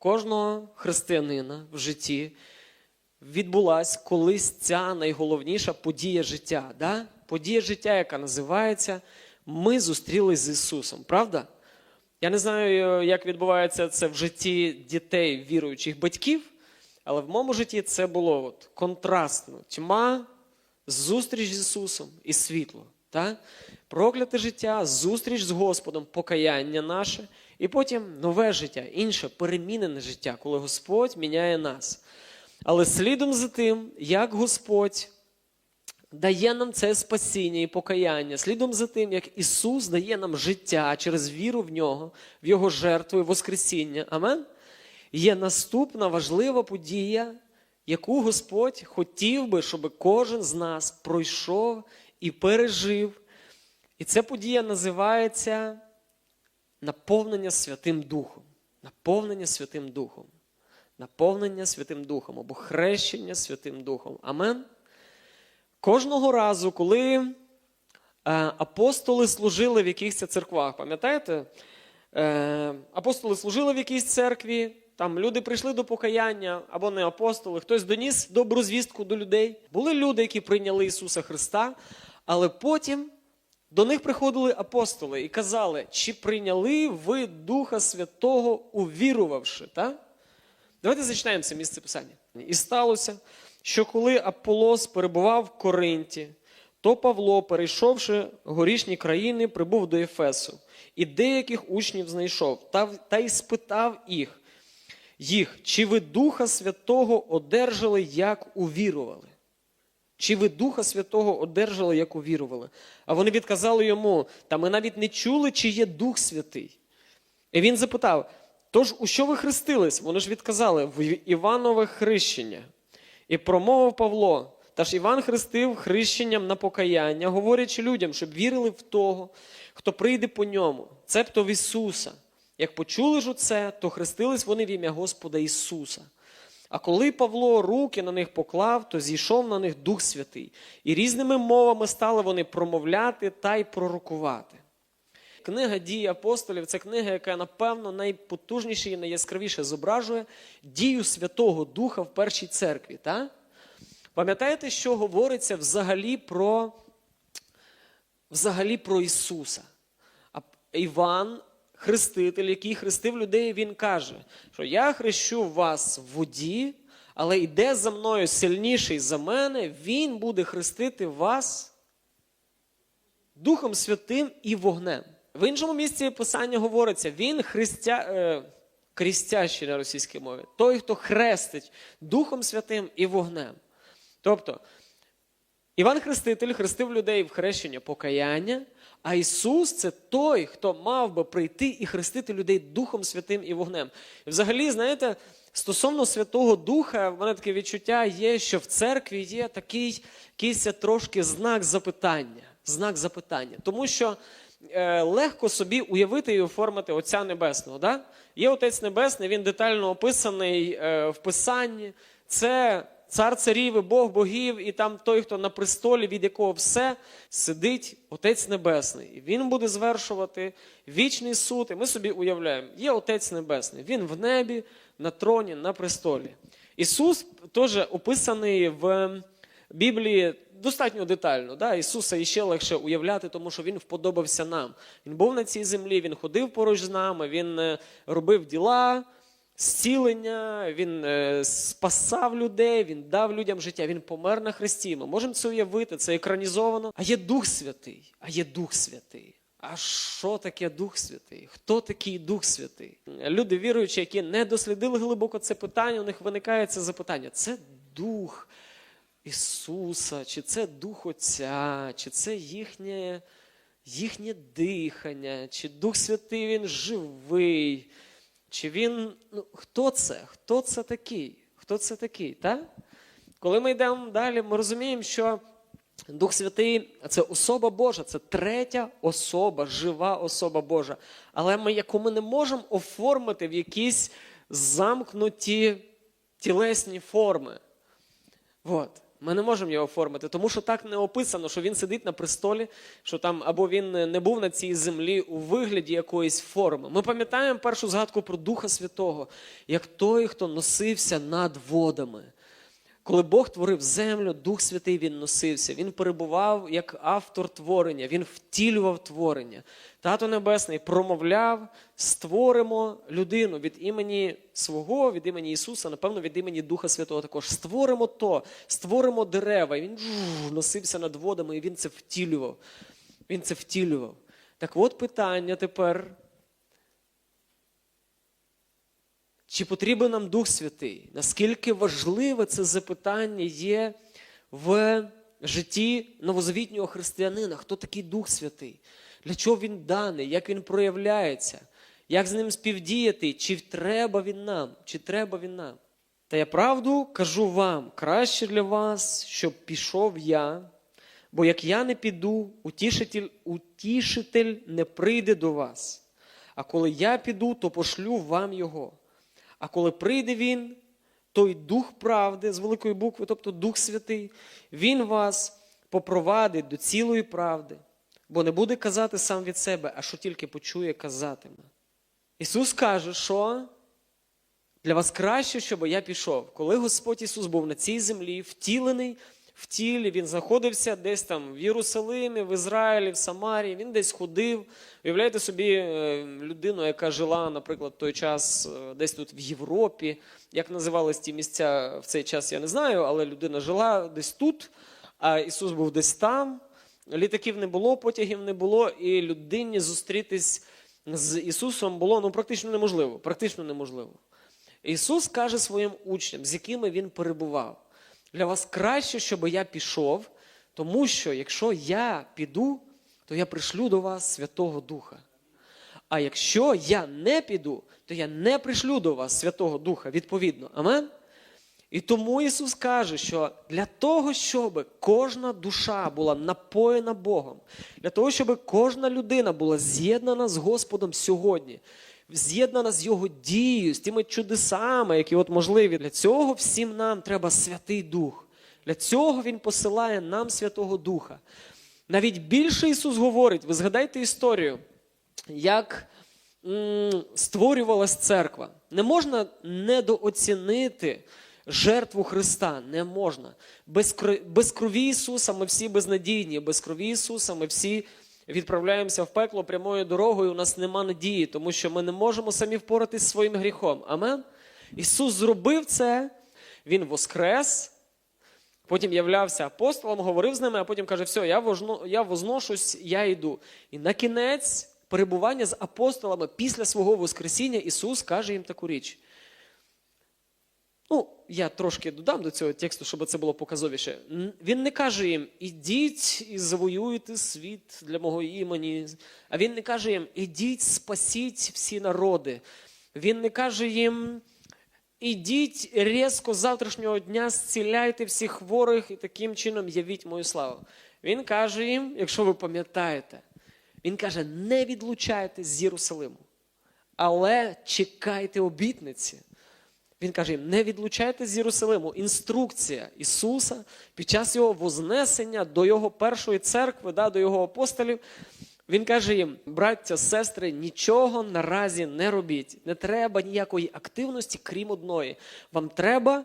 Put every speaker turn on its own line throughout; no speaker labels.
кожного християнина в житті відбулась колись ця найголовніша подія життя. Да? Подія життя, яка називається Ми зустрілись з Ісусом. Правда? Я не знаю, як відбувається це в житті дітей віруючих батьків, але в моєму житті це було от контрастно. Тьма, зустріч з Ісусом і світло. Та? Прокляте життя, зустріч з Господом, покаяння наше, і потім нове життя, інше перемінене життя, коли Господь міняє нас. Але слідом за тим, як Господь дає нам це спасіння і покаяння, слідом за тим, як Ісус дає нам життя через віру в нього, в Його жертву і Воскресіння. Амен. Є наступна важлива подія, яку Господь хотів би, щоб кожен з нас пройшов і пережив. І ця подія називається наповнення Святим Духом. Наповнення Святим Духом. Наповнення Святим Духом або хрещення Святим Духом. Амен. Кожного разу, коли е, апостоли служили в якихось церквах, пам'ятаєте? Е, апостоли служили в якійсь церкві, там люди прийшли до покаяння, або не апостоли, хтось доніс добру звістку до людей. Були люди, які прийняли Ісуса Христа, але потім до них приходили апостоли і казали, чи прийняли ви Духа Святого, увірувавши? Так? Давайте зачинаємо це місце писання. І сталося, що коли Аполос перебував в Коринті, то Павло, перейшовши горішні країни, прибув до Ефесу, і деяких учнів знайшов, та, та й спитав їх, їх, чи ви Духа Святого одержали, як увірували? Чи ви Духа Святого одержали, як увірували? А вони відказали йому, та ми навіть не чули, чи є Дух Святий. І він запитав: Тож у що ви хрестились? Вони ж відказали в Іванове хрещення. І промовив Павло. Та ж Іван хрестив хрещенням на покаяння, говорячи людям, щоб вірили в того, хто прийде по ньому, цебто в Ісуса. Як почули ж оце, то хрестились вони в ім'я Господа Ісуса. А коли Павло руки на них поклав, то зійшов на них Дух Святий, і різними мовами стали вони промовляти та й пророкувати. Книга дії апостолів це книга, яка, напевно, найпотужніше і найяскравіше зображує дію Святого Духа в першій церкві. Та? Пам'ятаєте, що говориться взагалі про, взагалі про Ісуса? Іван, хреститель, який хрестив людей, він каже, що я хрещу вас в воді, але йде за мною сильніший за мене, він буде хрестити вас Духом Святим і вогнем. В іншому місці писання говориться: він христя, е, крістящий на російській мові, той, хто хрестить Духом Святим і вогнем. Тобто, Іван Хреститель хрестив людей в хрещення покаяння, а Ісус це той, хто мав би прийти і хрестити людей Духом Святим і вогнем. І взагалі, знаєте, стосовно Святого Духа, в мене таке відчуття є, що в церкві є такий якийсь трошки знак запитання. Знак запитання. Тому що е, легко собі уявити і оформити Отця Небесного. Да? Є Отець Небесний, він детально описаний е, в Писанні. Це цар царів і Бог богів, і там той, хто на престолі, від якого все сидить Отець Небесний. І він буде звершувати вічний суд. І ми собі уявляємо, є Отець Небесний, він в небі, на троні, на престолі. Ісус теж описаний в Біблії достатньо детально. Да? Ісуса іще легше уявляти, тому що Він вподобався нам. Він був на цій землі, Він ходив поруч з нами, Він е, робив діла, зцілення, Він е, спасав людей, Він дав людям життя, Він помер на хресті. Ми можемо це уявити, це екранізовано. А є Дух Святий, а є Дух Святий. А що таке Дух Святий? Хто такий Дух Святий? Люди віруючі, які не дослідили глибоко це питання, у них виникає це запитання. Це Дух. Ісуса, чи це Дух Отця, чи це їхнє їхнє дихання, чи Дух Святий Він живий, чи Він. Ну, Хто це? Хто це такий? Хто це такий? так? Коли ми йдемо далі, ми розуміємо, що Дух Святий це особа Божа, це третя особа, жива особа Божа. Але ми, яку ми не можемо оформити в якісь замкнуті тілесні форми. От. Ми не можемо його оформити, тому що так не описано, що він сидить на престолі, що там або він не був на цій землі у вигляді якоїсь форми. Ми пам'ятаємо першу згадку про Духа Святого, як той, хто носився над водами. Коли Бог творив землю, Дух Святий він носився. Він перебував як автор творення, він втілював творення. Тато Небесний промовляв, створимо людину від імені свого, від імені Ісуса, напевно, від імені Духа Святого також. Створимо то, створимо дерева. І він носився над водами, і він це втілював. Він це втілював. Так от питання тепер. Чи потрібен нам Дух Святий? Наскільки важливе це запитання є в житті новозавітнього християнина? Хто такий Дух Святий? Для чого він даний? Як він проявляється? Як з ним співдіяти? Чи треба він нам? Чи треба він нам? Та я правду кажу вам, краще для вас, щоб пішов я, бо як я не піду, утішитель, утішитель не прийде до вас. А коли я піду, то пошлю вам його. А коли прийде він, той Дух правди з великої букви, тобто Дух Святий, він вас попровадить до цілої правди, бо не буде казати сам від себе, а що тільки почує, казатиме. Ісус каже, що для вас краще, щоб я пішов. Коли Господь Ісус був на цій землі, втілений в тілі, Він знаходився десь там в Єрусалимі, в Ізраїлі, в Самарії, він десь ходив. Уявляєте собі е, людину, яка жила, наприклад, в той час е, десь тут в Європі. Як називались ті місця в цей час, я не знаю, але людина жила десь тут, а Ісус був десь там. Літаків не було, потягів не було, і людині зустрітись з Ісусом було ну, практично неможливо. Практично неможливо. Ісус каже своїм учням, з якими він перебував. Для вас краще, щоб я пішов, тому що якщо я піду, то я пришлю до вас Святого Духа. А якщо я не піду, то я не пришлю до вас Святого Духа, відповідно. Амен? І тому Ісус каже, що для того, щоб кожна душа була напоєна Богом, для того, щоб кожна людина була з'єднана з Господом сьогодні, з'єднана з Його дією, з тими чудесами, які от можливі. Для цього всім нам треба Святий Дух. Для цього Він посилає нам Святого Духа. Навіть більше Ісус говорить, ви згадайте історію, як м, створювалась церква. Не можна недооцінити жертву Христа. Не можна. Без, крові Ісуса ми всі безнадійні, без крові Ісуса ми всі відправляємося в пекло прямою дорогою. У нас нема надії, тому що ми не можемо самі впоратись зі своїм гріхом. Амен? Ісус зробив це, Він воскрес. Потім являвся апостолом, говорив з ними, а потім каже: все, я, возношусь, я йду. І на кінець перебування з апостолами після свого Воскресіння Ісус каже їм таку річ. Ну, я трошки додам до цього тексту, щоб це було показовіше. Він не каже їм, ідіть і завоюйте світ для мого імені. А він не каже їм, ідіть, спасіть всі народи. Він не каже їм, ідіть різко з завтрашнього дня, зціляйте всіх хворих і таким чином явіть мою славу. Він каже їм, якщо ви пам'ятаєте, він каже: не відлучайтесь з Єрусалиму, але чекайте обітниці. Він каже їм, не відлучайтесь з Єрусалиму. Інструкція Ісуса під час його вознесення до його першої церкви, да, до його апостолів. Він каже їм, браття, сестри, нічого наразі не робіть. Не треба ніякої активності, крім одної. Вам треба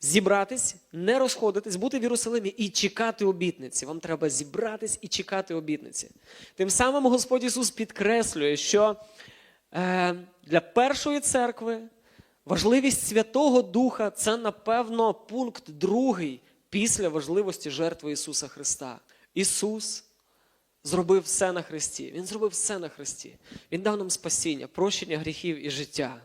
зібратись, не розходитись, бути в Єрусалимі і чекати обітниці. Вам треба зібратись і чекати обітниці. Тим самим Господь Ісус підкреслює, що е, для першої церкви важливість Святого Духа це, напевно, пункт другий після важливості жертви Ісуса Христа. Ісус зробив все на Христі. Він зробив все на Христі. Він дав нам спасіння, прощення гріхів і життя.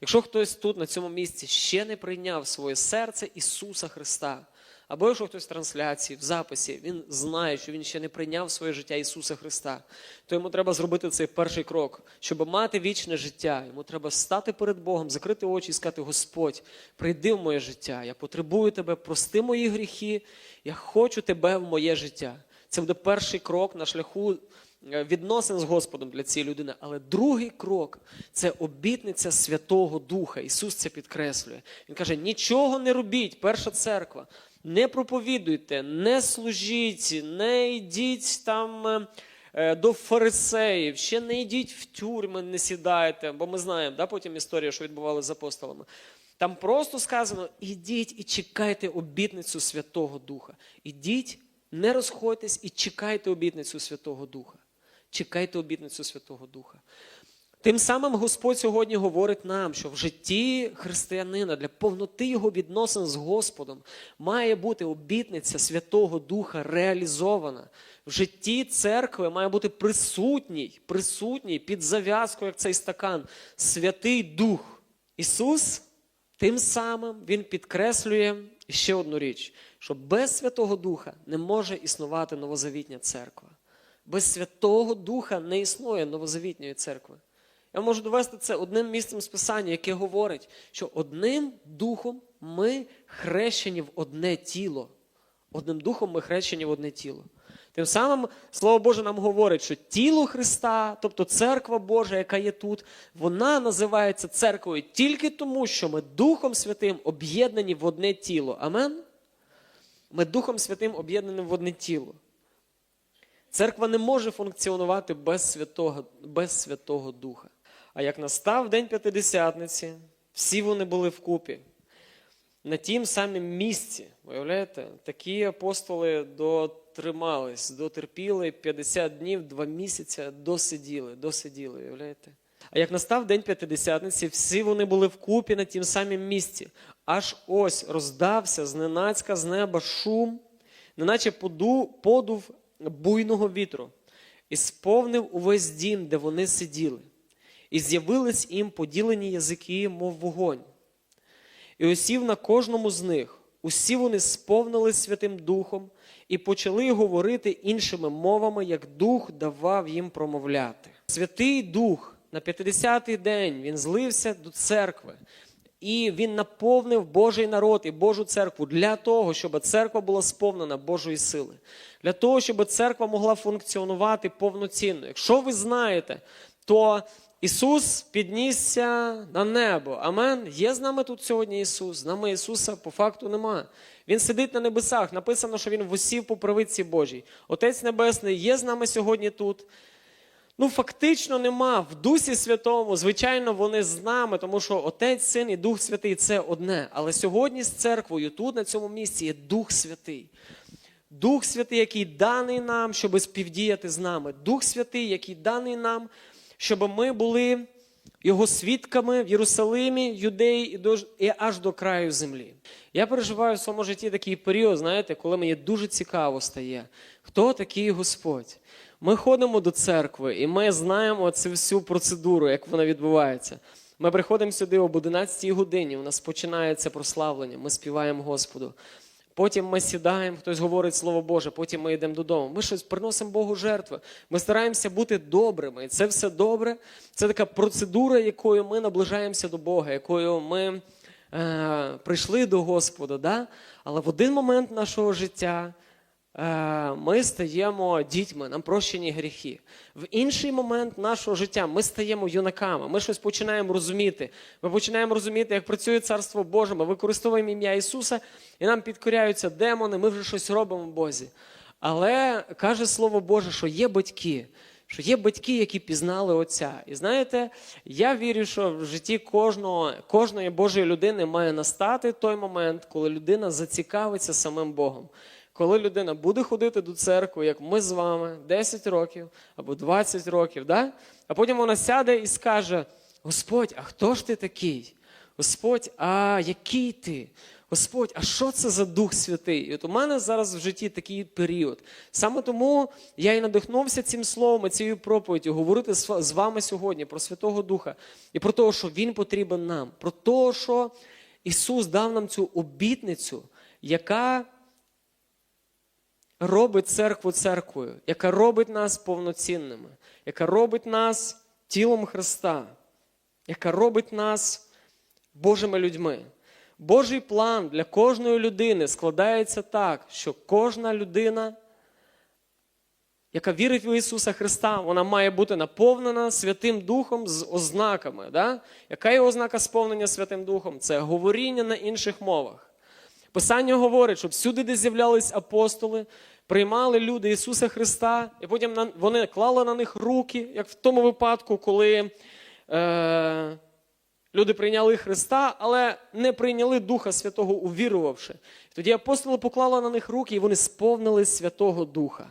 Якщо хтось тут, на цьому місці, ще не прийняв своє серце Ісуса Христа, або якщо хтось в трансляції, в записі, він знає, що він ще не прийняв своє життя Ісуса Христа, то йому треба зробити цей перший крок, щоб мати вічне життя. Йому треба стати перед Богом, закрити очі і сказати: Господь, прийди в моє життя. Я потребую тебе, прости мої гріхи, я хочу тебе в моє життя. Це буде перший крок на шляху е, відносин з Господом для цієї людини. Але другий крок це обітниця Святого Духа. Ісус це підкреслює. Він каже: нічого не робіть, перша церква. Не проповідуйте, не служіть, не йдіть там е, е, до фарисеїв, ще не йдіть в тюрми, не сідайте, бо ми знаємо, да, потім історія, що відбувалося з апостолами. Там просто сказано: ідіть і чекайте обітницю Святого Духа. Ідіть, не розходьтесь і чекайте обітницю Святого Духа. Чекайте обітницю Святого Духа. Тим самим Господь сьогодні говорить нам, що в житті християнина для повноти його відносин з Господом має бути обітниця Святого Духа реалізована. В житті церкви має бути присутній, присутній під зав'язкою, як цей стакан, Святий Дух. Ісус тим самим Він підкреслює ще одну річ, що без Святого Духа не може існувати новозавітня церква. Без Святого Духа не існує новозавітньої церкви. Я можу довести це одним місцем з Писання, яке говорить, що одним духом ми хрещені в одне тіло. Одним духом ми хрещені в одне тіло. Тим самим Слово Боже нам говорить, що тіло Христа, тобто церква Божа, яка є тут, вона називається церквою тільки тому, що ми Духом Святим об'єднані в одне тіло. Амен? Ми Духом Святим об'єднані в одне тіло. Церква не може функціонувати без Святого, без Святого Духа. А як настав День П'ятидесятниці, всі вони були вкупі. На тім самім місці, уявляєте, такі апостоли дотримались, дотерпіли 50 днів, 2 місяці, досиділи, досиділи, уявляєте? А як настав День П'ятидесятниці, всі вони були вкупі на тім самім місці. Аж ось роздався зненацька з неба шум, неначе поду, подув буйного вітру, і сповнив увесь дім, де вони сиділи. І з'явились їм поділені язики, мов вогонь. І осів на кожному з них. Усі вони сповнились Святим Духом і почали говорити іншими мовами, як Дух давав їм промовляти. Святий Дух на 50-й день він злився до церкви. І він наповнив Божий народ і Божу церкву для того, щоб церква була сповнена Божої сили, для того, щоб церква могла функціонувати повноцінно. Якщо ви знаєте, то Ісус піднісся на небо. Амен. Є з нами тут сьогодні Ісус. З нами Ісуса по факту нема. Він сидить на небесах. Написано, що Він восів по правиці Божій. Отець Небесний є з нами сьогодні тут. Ну, фактично нема. В Дусі Святому, звичайно, вони з нами, тому що Отець, Син і Дух Святий це одне. Але сьогодні з церквою, тут, на цьому місці, є Дух Святий. Дух Святий, який даний нам, щоб співдіяти з нами. Дух Святий, який даний нам, щоб ми були його свідками в Єрусалимі, Юдеї і, аж до краю землі. Я переживаю в своєму житті такий період, знаєте, коли мені дуже цікаво стає, хто такий Господь. Ми ходимо до церкви, і ми знаємо цю всю процедуру, як вона відбувається. Ми приходимо сюди об 11 годині. У нас починається прославлення. Ми співаємо Господу. Потім ми сідаємо, хтось говорить Слово Боже, потім ми йдемо додому. Ми щось приносимо Богу жертви. Ми стараємося бути добрими. І це все добре. Це така процедура, якою ми наближаємося до Бога, якою ми е, прийшли до Господа. Да? Але в один момент нашого життя ми стаємо дітьми, нам прощені гріхи. В інший момент нашого життя ми стаємо юнаками. Ми щось починаємо розуміти. Ми починаємо розуміти, як працює Царство Боже. Ми використовуємо ім'я Ісуса, і нам підкоряються демони. Ми вже щось робимо в Бозі. Але каже Слово Боже, що є батьки. Що є батьки, які пізнали Отця. І знаєте, я вірю, що в житті кожного, кожної Божої людини має настати той момент, коли людина зацікавиться самим Богом. Коли людина буде ходити до церкви, як ми з вами, 10 років або 20 років, да? а потім вона сяде і скаже: Господь, а хто ж ти такий? Господь, а який ти? Господь, а що це за Дух Святий? І от у мене зараз в житті такий період. Саме тому я і надихнувся цим словом, цією проповіддю говорити з вами сьогодні про Святого Духа і про те, що Він потрібен нам, про те, що Ісус дав нам цю обітницю, яка робить церкву церквою, яка робить нас повноцінними, яка робить нас тілом Христа, яка робить нас Божими людьми. Божий план для кожної людини складається так, що кожна людина, яка вірить в Ісуса Христа, вона має бути наповнена Святим Духом з ознаками. Да? Яка є ознака сповнення Святим Духом? Це говоріння на інших мовах. Писання говорить, що всюди, де з'являлись апостоли, приймали люди Ісуса Христа, і потім вони клали на них руки, як в тому випадку, коли е, люди прийняли Христа, але не прийняли Духа Святого, увірувавши. Тоді апостоли поклали на них руки, і вони сповнились Святого Духа.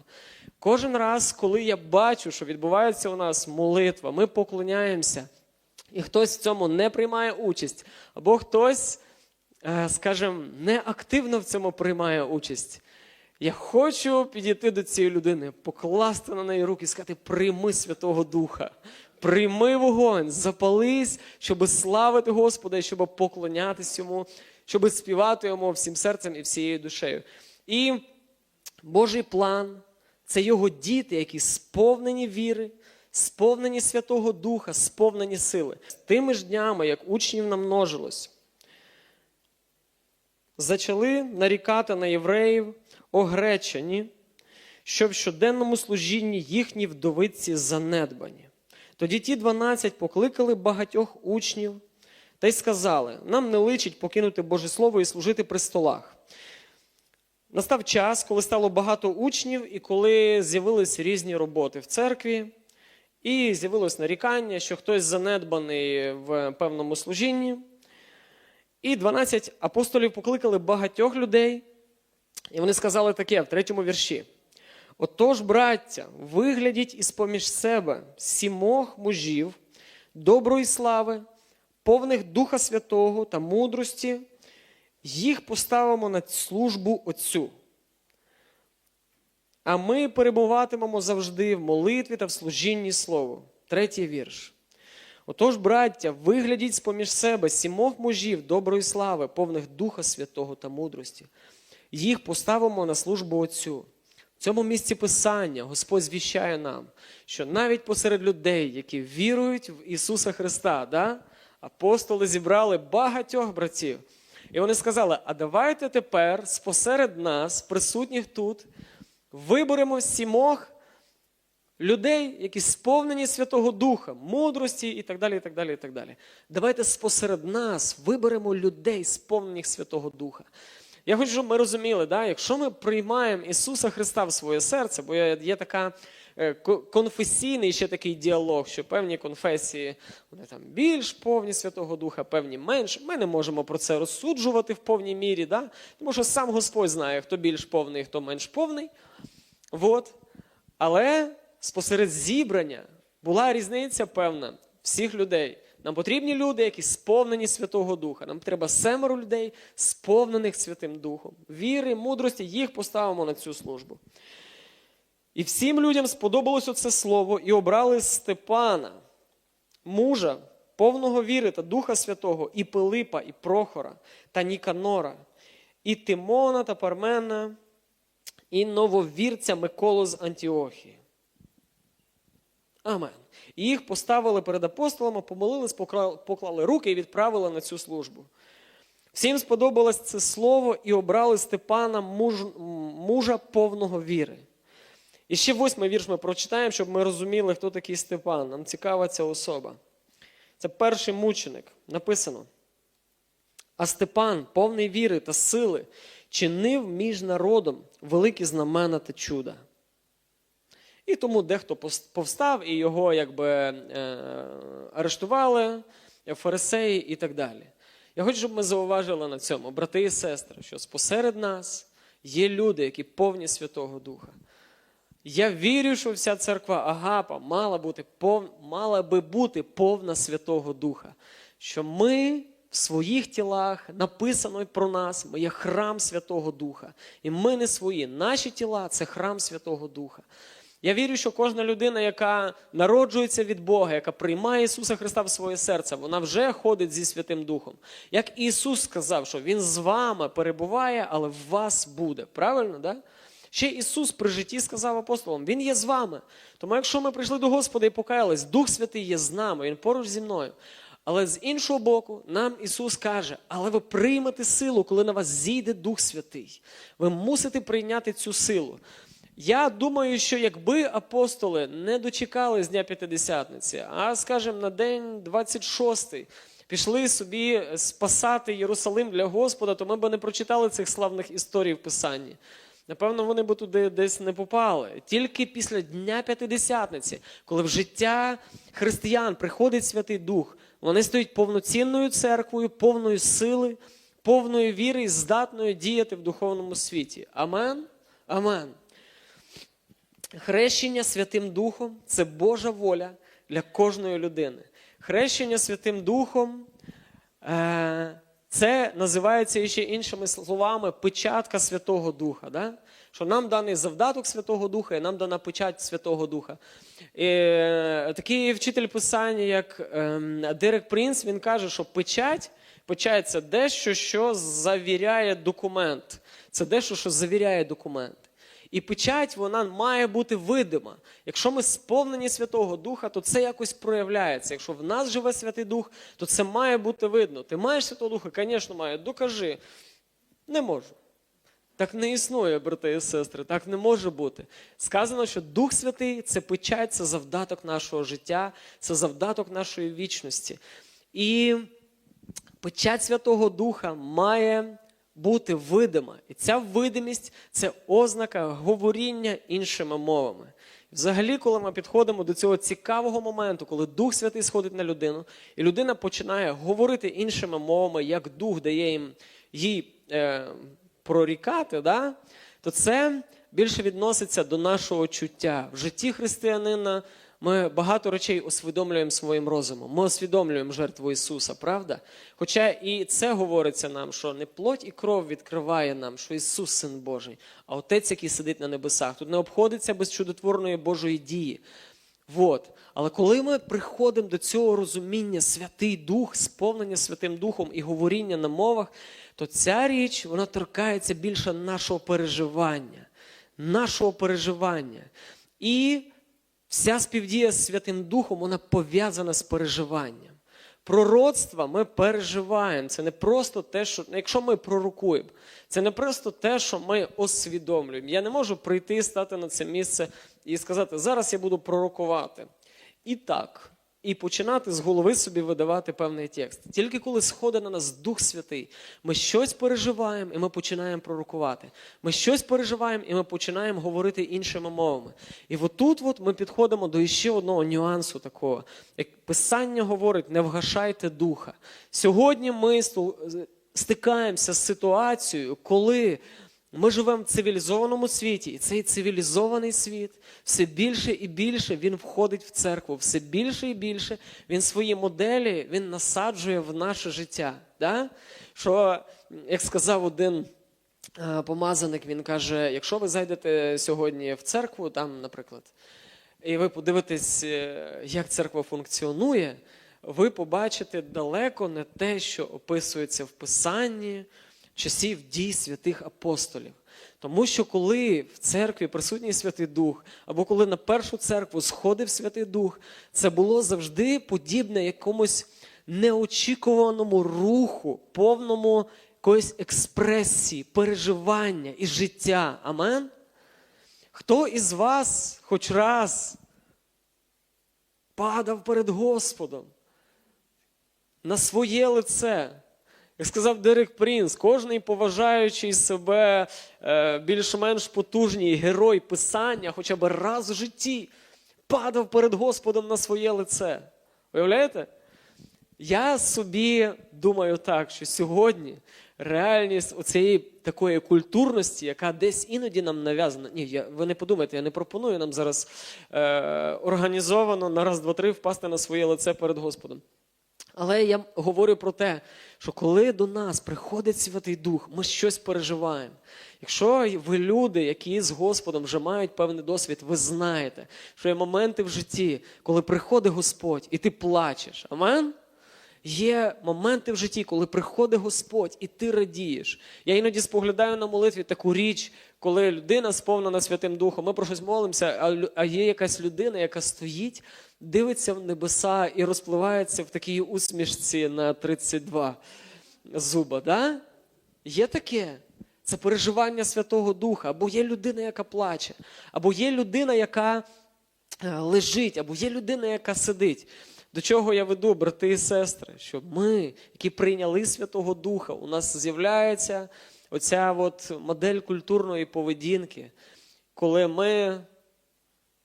Кожен раз, коли я бачу, що відбувається у нас молитва, ми поклоняємося, і хтось в цьому не приймає участь, або хтось, е, скажімо, неактивно в цьому приймає участь. Я хочу підійти до цієї людини, покласти на неї руки і сказати: прийми Святого Духа, прийми вогонь, запались, щоб славити Господа щоб поклонятись йому, щоб співати йому всім серцем і всією душею. І Божий план це його діти, які сповнені віри, сповнені Святого Духа, сповнені сили. Тими ж днями, як учнів намножилось, зачали нарікати на євреїв огречені, що в щоденному служінні їхні вдовиці занедбані. Тоді ті дванадцять покликали багатьох учнів та й сказали: нам не личить покинути Боже Слово і служити при столах. Настав час, коли стало багато учнів, і коли з'явились різні роботи в церкві, і з'явилось нарікання, що хтось занедбаний в певному служінні. І 12 апостолів покликали багатьох людей, і вони сказали таке в третьому вірші: Отож, браття, виглядіть із поміж себе сімох мужів, доброї слави, повних Духа Святого та мудрості, їх поставимо на службу Отцю. А ми перебуватимемо завжди в молитві та в служінні Слову. Третій вірш. Отож, браття, виглядіть з-поміж себе сімох мужів доброї слави, повних Духа Святого та мудрості. Їх поставимо на службу Отцю. В цьому місці Писання Господь звіщає нам, що навіть посеред людей, які вірують в Ісуса Христа, да, апостоли зібрали багатьох братів. І вони сказали: а давайте тепер спосеред нас, присутніх тут, виберемо сімох людей, які сповнені Святого Духа, мудрості і так далі. і так далі, і так далі. Давайте спосеред нас виберемо людей, сповнених Святого Духа. Я хочу, щоб ми розуміли, да, якщо ми приймаємо Ісуса Христа в своє серце, бо є така е, конфесійний ще такий діалог, що певні конфесії вони там більш повні Святого Духа, певні менш. Ми не можемо про це розсуджувати в повній мірі, да? тому що сам Господь знає, хто більш повний, хто менш повний. Вот. Але спосеред зібрання була різниця певна всіх людей. Нам потрібні люди, які сповнені Святого Духа. Нам треба семеро людей, сповнених Святим Духом. Віри, мудрості, їх поставимо на цю службу. І всім людям сподобалося це слово, і обрали Степана, мужа, повного віри та Духа Святого, і Пилипа, і Прохора, та Ніканора, і Тимона та Пармена, і нововірця Миколу з Антіохії. Амен. І їх поставили перед апостолами, помолились, поклали руки і відправили на цю службу. Всім сподобалось це слово і обрали Степана муж, мужа повного віри. І ще восьмий вірш ми прочитаємо, щоб ми розуміли, хто такий Степан. Нам цікава ця особа. Це перший мученик. Написано. А Степан, повний віри та сили, чинив між народом великі знамена та чуда. І тому дехто повстав і його якби е, арештували, фарисеї і так далі. Я хочу, щоб ми зауважили на цьому, брати і сестри, що спосеред нас є люди, які повні Святого Духа. Я вірю, що вся церква Агапа мала, бути пов... мала би бути повна Святого Духа. Що ми в своїх тілах написано про нас, ми є храм Святого Духа. І ми не свої. Наші тіла це храм Святого Духа. Я вірю, що кожна людина, яка народжується від Бога, яка приймає Ісуса Христа в своє серце, вона вже ходить зі Святим Духом. Як Ісус сказав, що Він з вами перебуває, але в вас буде. Правильно, да? Ще Ісус при житті сказав апостолам: Він є з вами. Тому якщо ми прийшли до Господа і покаялись, Дух Святий є з нами, Він поруч зі мною. Але з іншого боку, нам Ісус каже, але ви приймете силу, коли на вас зійде Дух Святий. Ви мусите прийняти цю силу. Я думаю, що якби апостоли не дочекали з Дня П'ятидесятниці, а скажімо, на день 26-й, пішли собі спасати Єрусалим для Господа, то ми б не прочитали цих славних історій в Писанні. Напевно, вони б туди десь не попали. Тільки після Дня П'ятидесятниці, коли в життя християн приходить Святий Дух, вони стають повноцінною церквою, повною сили, повною віри і здатною діяти в духовному світі. Амен? Амен. Хрещення Святим Духом це Божа воля для кожної людини. Хрещення Святим Духом е, це називається ще іншими словами печатка Святого Духа. Да? Що нам даний завдаток Святого Духа і нам дана печать Святого Духа. І, е, такий вчитель писання, як е, Дерек Принц, він каже, що печать, печать це дещо, що завіряє документ. Це дещо, що завіряє документ. І печать вона має бути видима. Якщо ми сповнені Святого Духа, то це якось проявляється. Якщо в нас живе Святий Дух, то це має бути видно. Ти маєш Святого Духа? Звісно, маю. Докажи. Не можу. Так не існує, брати і сестри, так не може бути. Сказано, що Дух Святий це печать, це завдаток нашого життя, це завдаток нашої вічності. І печать Святого Духа має бути видима. І ця видимість це ознака говоріння іншими мовами. Взагалі, коли ми підходимо до цього цікавого моменту, коли Дух Святий сходить на людину, і людина починає говорити іншими мовами, як Дух дає їм їй е, прорікати, да? то це більше відноситься до нашого чуття. В житті християнина ми багато речей усвідомлюємо своїм розумом. Ми усвідомлюємо жертву Ісуса, правда? Хоча і це говориться нам, що не плоть і кров відкриває нам, що Ісус Син Божий, а Отець, який сидить на небесах. Тут не обходиться без чудотворної Божої дії. Вот. Але коли ми приходимо до цього розуміння Святий Дух, сповнення Святим Духом і говоріння на мовах, то ця річ вона торкається більше нашого переживання, нашого переживання. І вся співдія з Святим Духом вона пов'язана з переживанням. Пророцтва ми переживаємо. Це не просто те, що якщо ми пророкуємо, це не просто те, що ми освідомлюємо. Я не можу прийти, стати на це місце і сказати, зараз я буду пророкувати. І так. І починати з голови собі видавати певний текст. Тільки коли сходить на нас Дух Святий, ми щось переживаємо і ми починаємо пророкувати. Ми щось переживаємо і ми починаємо говорити іншими мовами. І отут от ми підходимо до ще одного нюансу такого. Як Писання говорить, не вгашайте духа. Сьогодні ми стикаємося з ситуацією, коли ми живемо в цивілізованому світі, і цей цивілізований світ все більше і більше він входить в церкву, все більше і більше він свої моделі він насаджує в наше життя. Да? Що, як сказав один е, помазаник, він каже: якщо ви зайдете сьогодні в церкву, там, наприклад, і ви подивитесь, е, як церква функціонує, ви побачите далеко не те, що описується в Писанні часів дій святих апостолів. Тому що коли в церкві присутній Святий Дух, або коли на першу церкву сходив Святий Дух, це було завжди подібне якомусь неочікуваному руху, повному якоїсь експресії, переживання і життя. Амен? Хто із вас хоч раз падав перед Господом на своє лице? Як сказав Дерек Прінс, кожний поважаючий себе е, більш-менш потужній герой писання, хоча б раз в житті падав перед Господом на своє лице. Уявляєте? Я собі думаю так, що сьогодні реальність оцієї такої культурності, яка десь іноді нам нав'язана. Ні, я, ви не подумайте, я не пропоную нам зараз е, організовано на раз, два, три впасти на своє лице перед Господом. Але я говорю про те, що коли до нас приходить Святий Дух, ми щось переживаємо. Якщо ви люди, які з Господом вже мають певний досвід, ви знаєте, що є моменти в житті, коли приходить Господь і ти плачеш. Амен? Є моменти в житті, коли приходить Господь і ти радієш. Я іноді споглядаю на молитві таку річ, коли людина сповнена Святим Духом, ми про щось молимося, а є якась людина, яка стоїть, дивиться в небеса і розпливається в такій усмішці на 32 зуба. Да? Є таке. Це переживання Святого Духа, або є людина, яка плаче, або є людина, яка е, лежить, або є людина, яка сидить. До чого я веду, брати і сестри, що ми, які прийняли Святого Духа, у нас з'являється оця от модель культурної поведінки, коли ми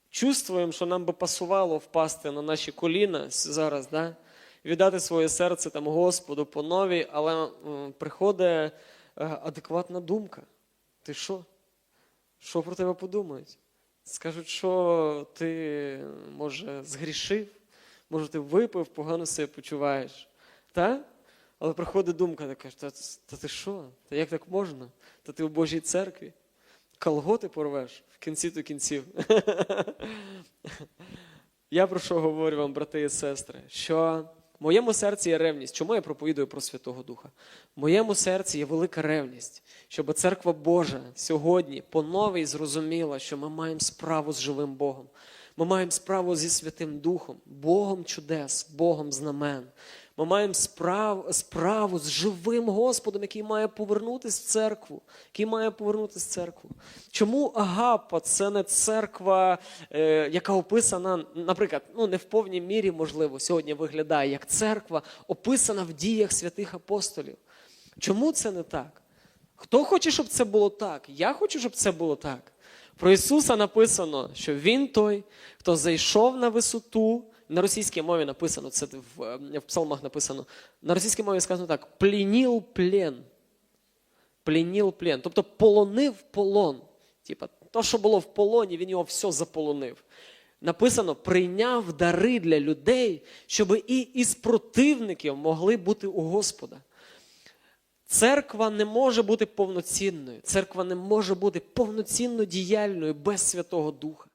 чувствуємо, що нам би пасувало впасти на наші коліна зараз, да? віддати своє серце там Господу по новій, але приходить е, адекватна думка. Ти що? Що про тебе подумають? Скажуть, що ти, може, згрішив, може, ти випив, погано себе почуваєш. Та? Але приходить думка така, та, та ти що? Та як так можна? Та ти в Божій церкві. Колготи порвеш в кінці до кінців. Я про що говорю вам, брати і сестри? Що в моєму серці є ревність. Чому я проповідую про Святого Духа? В моєму серці є велика ревність, щоб церква Божа сьогодні по новій зрозуміла, що ми маємо справу з живим Богом. Ми маємо справу зі Святим Духом, Богом чудес, Богом знамен. Ми маємо справ, справу з живим Господом, який має повернутися в церкву, який має повернутися в церкву. Чому Агапа це не церква, е, яка описана, наприклад, ну не в повній мірі, можливо, сьогодні виглядає як церква, описана в діях святих апостолів? Чому це не так? Хто хоче, щоб це було так? Я хочу, щоб це було так. Про Ісуса написано, що Він той, хто зайшов на висоту. На російській мові написано, це в, в псалмах написано. На російській мові сказано так: плініл плен. Плініл плен. Тобто полонив полон. Типа, то, що було в полоні, він його все заполонив. Написано, прийняв дари для людей, щоб і із противників могли бути у Господа. Церква не може бути повноцінною. Церква не може бути повноцінно діяльною без Святого Духа.